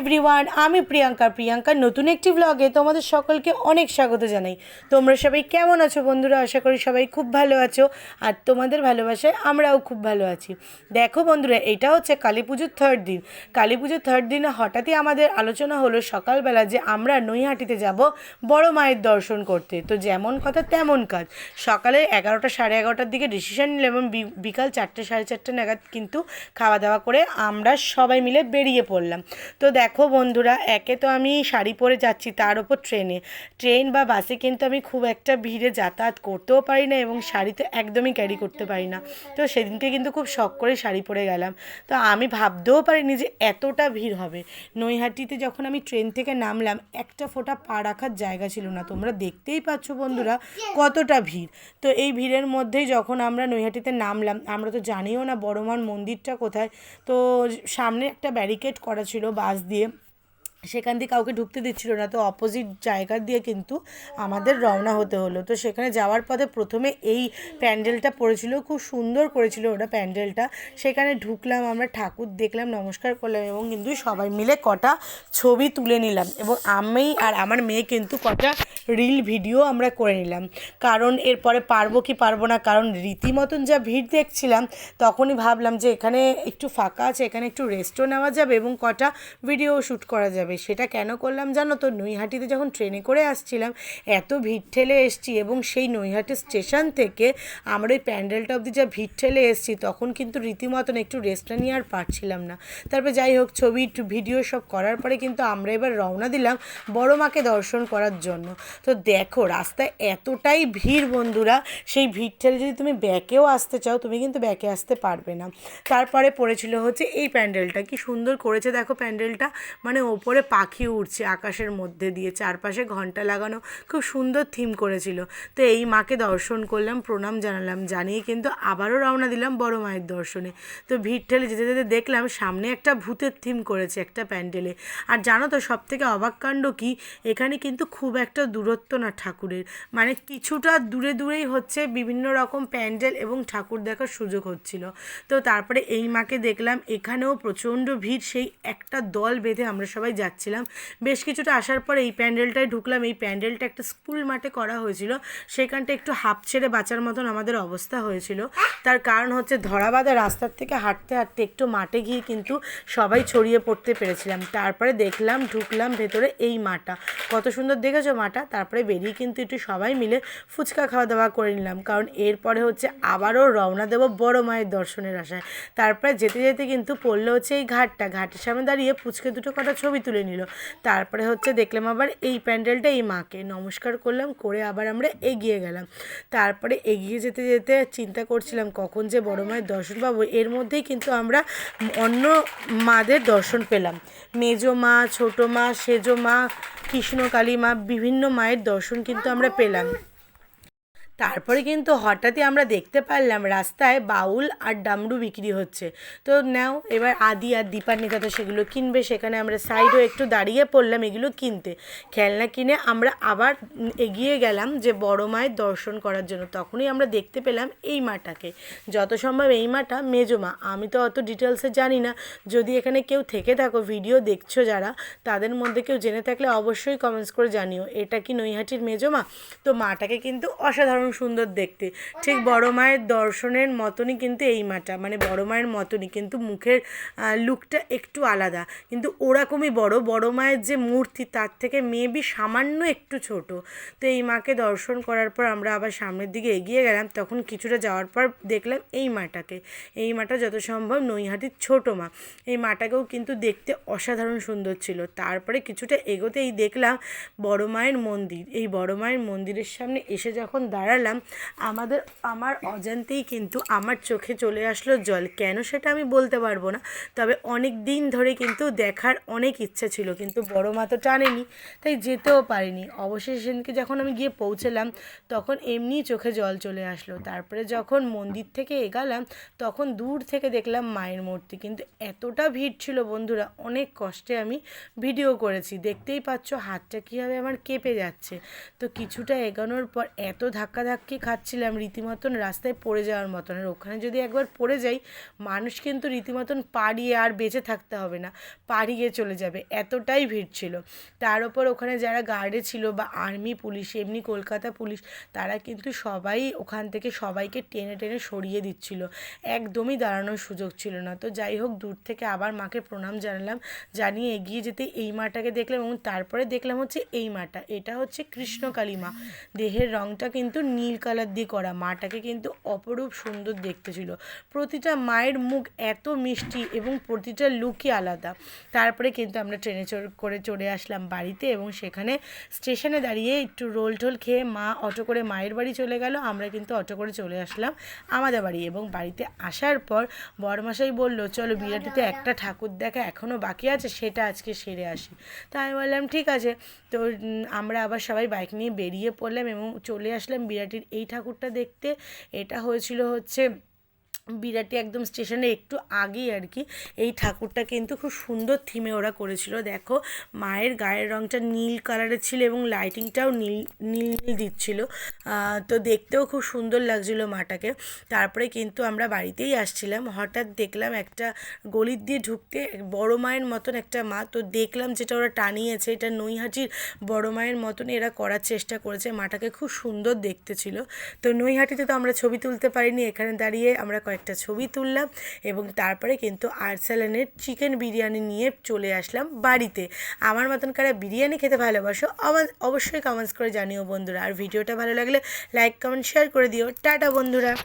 Everyone আমি প্রিয়াঙ্কা, প্রিয়াঙ্কার নতুন একটি ব্লগে তোমাদের সকলকে অনেক স্বাগত জানাই। তোমরা সবাই কেমন আছো বন্ধুরা? আশা করি সবাই খুব ভালো আছো। আর তোমাদের ভালোবাসায় আমরাও খুব ভালো আছি। দেখো বন্ধুরা, এটা হচ্ছে কালী পুজোর থার্ড দিন। কালী পুজোর থার্ড দিনে হঠাৎই আমাদের আলোচনা হলো সকালবেলা যে আমরা নৈহাটিতে যাব বড় মায়ের দর্শন করতে। তো যেমন কথা তেমন কাজ। সকালে এগারোটা সাড়ে এগারোটার দিকে ডিসিশন নিলাম এবং বিকাল চারটে সাড়ে চারটে নাগাদ কিন্তু খাওয়া দাওয়া করে আমরা সবাই মিলে বেরিয়ে পড়লাম। তো দেখো বন্ধুরা, একে তো আমি শাড়ি পরে যাচ্ছি, তার ওপর ট্রেনে। ট্রেন বা বাসে কিন্তু আমি খুব একটা ভিড়ে যাতায়াত করতেও পারি না এবং শাড়ি তো একদমই ক্যারি করতে পারি না। তো সেদিনকে কিন্তু খুব শখ করে শাড়ি পরে গেলাম। তো আমি ভাবতেও পারিনি যে এতটা ভিড় হবে। নৈহাটিতে যখন আমি ট্রেন থেকে নামলাম, একটা ফোঁটা পা রাখার জায়গা ছিল না। তোমরা দেখতেই পাচ্ছ বন্ধুরা কতটা ভিড়। তো এই ভিড়ের মধ্যেই যখন আমরা নৈহাটিতে নামলাম, আমরা তো জানিও না বড়মার মন্দিরটা কোথায়। তো সামনে একটা ব্যারিকেড করা ছিল বাস দিয়ে। সেখান দিয়ে কাউকে ঢুকতে দিচ্ছিল না, তো অপোজিট জায়গা দিয়ে কিন্তু আমাদের রওনা হতে হলো। তো সেখানে যাওয়ার পথে প্রথমে এই প্যান্ডেলটা পড়েছিল, খুব সুন্দর করেছিল ওটা প্যান্ডেলটা। সেখানে ঢুকলাম, আমরা ঠাকুর দেখলাম, নমস্কার করলাম এবং কিন্তু সবাই মিলে কটা ছবি তুলে নিলাম এবং আমি আর আমার মেয়ে কিন্তু কটা রিল ভিডিও আমরা করে নিলাম। কারণ এরপরে পারব কি পারব না, কারণ রীতিমতন যা ভিড় দেখছিলাম, তখনই ভাবলাম যে এখানে একটু ফাঁকা আছে, এখানে একটু রেস্টও নেওয়া যাবে এবং কটা ভিডিও শ্যুট করা যাবে। সেটা কেন করলাম জানো তো? নৈহাটিতে যখন ট্রেনে করে আসছিলাম, এত ভিড় ঠেলে এসছি এবং সেই নৈহাটি স্টেশন থেকে আমরা ওই প্যান্ডেলটা অবধি যা ভিড় ঠেলে এসছি, তখন কিন্তু রীতিমতন একটু রেস্টটা নিয়ে আর পারছিলাম না। তারপরে যাই হোক, ছবি ভিডিও সব করার পরে কিন্তু আমরা এবার রওনা দিলাম বড় মাকে দর্শন করার জন্য। তো দেখো, রাস্তায় এতটাই ভিড় বন্ধুরা, সেই ভিড় ঠেলে যদি তুমি ব্যাকেও আসতে চাও, তুমি কিন্তু ব্যাকে আসতে পারবে না। তারপরে পড়েছিল হচ্ছে এই প্যান্ডেলটা কি সুন্দর করেছে দেখো প্যান্ডেলটা মানে ওপরে পাখি উড়ছে, আকাশের মধ্যে দিয়ে চারপাশে ঘণ্টা লাগানো, খুব সুন্দর থিম করেছিল। তো এই মাকে দর্শন করলাম, প্রণাম জানালাম, জানিয়ে কিন্তু আবারও রওনা দিলাম বড় মায়ের দর্শনে। তো ভিড় ঠেলে যেতে যেতে দেখলাম সামনে একটা ভূতের থিম করেছে একটা প্যান্ডেলে আর জানো তো সব থেকে অবাক কাণ্ড কি? এখানে কিন্তু খুব একটা দূরত্ব না ঠাকুরের। মানে কিছুটা দূরে দূরেই হচ্ছে বিভিন্ন রকম প্যান্ডেল এবং ঠাকুর দেখার সুযোগ হচ্ছিল। তো তারপরে এই মাকে দেখলাম, এখানেও প্রচণ্ড ভিড়, সেই একটা দল বেঁধে আমরা সবাই যাচ্ছিলাম বেশ কিছুটা আসার পর এই প্যান্ডেলটায় ঢুকলাম। এই প্যান্ডেলটা একটা স্কুল মাঠে করা হয়েছিল। সেখানটা একটু হাফ ছেড়ে বাঁচার মতন আমাদের অবস্থা হয়েছিল। তার কারণ হচ্ছে ধরাবাঁধা রাস্তার থেকে হাঁটতে হাঁটতে একটু মাঠে গিয়ে কিন্তু সবাই ছড়িয়ে পড়তে পেরেছিলাম। তারপরে দেখলাম, ঢুকলাম ভেতরে এই মাটা কত সুন্দর দেখেছ মাটা তারপরে বেরিয়ে কিন্তু একটু সবাই মিলে ফুচকা খাওয়া দাওয়া করে নিলাম। কারণ এরপরে হচ্ছে আবারও রওনা দেবো বড় মায়ের দর্শনের আশায়। তারপরে যেতে যেতে কিন্তু পড়ল হচ্ছে এই ঘাটটা। ঘাটের সামনে দাঁড়িয়ে ফুচকে দুটো কটা ছবি তুলে নিল। তারপরে হচ্ছে দেখলাম আবার এই প্যান্ডেলটা এই মাকে। নমস্কার করলাম, করে আবার আমরা এগিয়ে গেলাম। তারপরে এগিয়ে যেতে যেতে চিন্তা করছিলাম কখন যে বড় মায়ের দর্শন পাবো। এর মধ্যেই কিন্তু আমরা অন্য মাদের দর্শন পেলাম। মেজো মা, ছোটো মা, সেজো মা কৃষ্ণকালী মা, বিভিন্ন মায়ের দর্শন কিন্তু আমরা পেলাম। তারপরে কিন্তু হঠাৎই আমরা দেখতে পারলাম রাস্তায় বাউল আর ডামরু বিক্রি হচ্ছে। তো নাও, এবার আদি আর দীপান্বিতা তো সেগুলো কিনবে, সেখানে আমরা সাইডও একটু দাঁড়িয়ে পড়লাম এগুলো কিনতে। খেলনা কিনে আমরা আবার এগিয়ে গেলাম যে বড় মায়ের দর্শন করার জন্য। তখনই আমরা দেখতে পেলাম এই মাটাকে। যত সম্ভব এই মাটা মেজো মা। আমি তো অত ডিটেলসে জানি না। যদি এখানে কেউ থেকে থাকো ভিডিও দেখছ যারা, তাদের মধ্যে কেউ জেনে থাকলে অবশ্যই কমেন্টস করে জানিও। এটা কি নৈহাটির মেজো মা? তো মাটাকে কিন্তু অসাধারণ সুন্দর দেখতে। ঠিক বড় মায়ের দর্শনের মতনই কিন্তু এই মাটা মানে বড় মায়ের মতনই কিন্তু মুখের লুকটা একটু আলাদা। কিন্তু ওরকমই বড় বড় মায়ের যে মূর্তি তার থেকে মেবি সামান্য একটু ছোট। তো এই মাকে দর্শন করার পর আমরা আবার সামনের দিকে এগিয়ে গেলাম তখন কিছুটা যাওয়ার পর দেখলাম এই মাটাকে। এই মাটা যত সম্ভব নৈহাটির ছোট মা। এই মাটাকেও কিন্তু দেখতে অসাধারণ সুন্দর ছিল। তারপরে কিছুটা এগোতেই দেখলাম বড় মায়ের মন্দির। এই বড় মায়ের মন্দিরের সামনে এসে যখন দাঁড়ালাম আমাদের, আমার অজান্তেই কিন্তু আমার চোখে চলে আসলো জল। কেন সেটা আমি বলতে পারব না, তবে অনেক দিন ধরে কিন্তু দেখার অনেক ইচ্ছা ছিল, কিন্তু বড় মা তো টানেনি, তাই যেতেও পারিনি। অবশেষে সেদিনকে যখন আমি গিয়ে পৌঁছলাম, তখন এমনি চোখে জল চলে আসলো। তারপরে যখন মন্দির থেকে এগালাম, তখন দূর থেকে দেখলাম মায়ের মূর্তি। কিন্তু এতটা ভিড় ছিল বন্ধুরা, অনেক কষ্টে আমি ভিডিও করেছি। দেখতেই পাচ্ছ হাতটা কীভাবে আমার কেঁপে যাচ্ছে। তো কিছুটা এগানোর পর এত ধাক্কা ধাক্কাধাক্কি খাচ্ছিলাম রীতিমতন রাস্তায় পড়ে যাওয়ার মতন। আর ওখানে যদি একবার পড়ে যাই, মানুষ কিন্তু রীতিমতন পাড়িয়ে আর বেঁচে থাকতে হবে না পাড়িয়ে চলে যাবে। এতটাই ভিড় ছিল। তার ওপর ওখানে যারা গার্ডে ছিল বা আর্মি পুলিশ, এমনি কলকাতা পুলিশ, তারা কিন্তু সবাই ওখান থেকে সবাইকে টেনে টেনে সরিয়ে দিচ্ছিল। একদমই দাঁড়ানোর সুযোগ ছিল না। তো যাই হোক, দূর থেকে আবার মাকে প্রণাম জানালাম, জানিয়ে এগিয়ে যেতে এই মাটাকে দেখলাম এবং তারপরে দেখলাম হচ্ছে এই মাটা। এটা হচ্ছে কৃষ্ণকালী মা। দেহের রংটা কিন্তু নীল কালার দিয়ে করা। মাটাকে কিন্তু অপরূপ সুন্দর দেখতে ছিল। প্রতিটা মায়ের মুখ এত মিষ্টি এবং প্রতিটা লুকই আলাদা। তারপরে কিন্তু আমরা ট্রেনে করে চড়ে আসলাম বাড়িতে এবং সেখানে স্টেশনে দাঁড়িয়ে একটু রোল টোল খেয়ে মা অটো করে মায়ের বাড়ি চলে গেল। আমরা কিন্তু অটো করে চলে আসলাম আমাদের বাড়ি এবং বাড়িতে আসার পর বড়মশাই বলল, চলো বিরাটিতে একটা ঠাকুর দেখা এখনও বাকি আছে, সেটা আজকে সেরে আসি। তো আমি বললাম, ঠিক আছে। তো আমরা আবার সবাই বাইক নিয়ে বেরিয়ে পড়লাম এবং চলে আসলাম বিরাটির এই ঠাকুরটা দেখতে। এটা হয়েছিল হচ্ছে বিরাটি একদম স্টেশনে একটু আগেই আর কি এই ঠাকুরটা কিন্তু খুব সুন্দর থিমে ওরা করেছিল। দেখো, মায়ের গায়ের রংটা নীল কালারের ছিল এবং লাইটিংটাও নীল নীল নীল দিচ্ছিল। তো দেখতেও খুব সুন্দর লাগছিল মাটাকে। তারপরে কিন্তু আমরা বাড়িতেই আসছিলাম। হঠাৎ দেখলাম একটা গলির দিয়ে ঢুকতে বড় মায়ের মতন একটা মা। তো দেখলাম যেটা ওরা টানিয়েছে, এটা নৈহাটির বড় মায়ের মতন এরা করার চেষ্টা করেছে। মাটাকে খুব সুন্দর দেখতে ছিল। তো নৈহাটিতে তো আমরা ছবি তুলতে পারিনি। এখানে দাঁড়িয়ে আমরা কয়েকটা ছবি তুললাম এবং তারপরে কিন্তু আর্সালানের চিকেন বিরিয়ানি নিয়ে চলে আসলাম বাড়িতে। আমার মতন কারা বিরিয়ানি খেতে ভালোবাসো অব- অবশ্যই কমেন্টস করে জানিও বন্ধুরা। আর ভিডিওটা ভালো লাগলে লাইক কমেন্ট শেয়ার করে দিও। টাটা বন্ধুরা।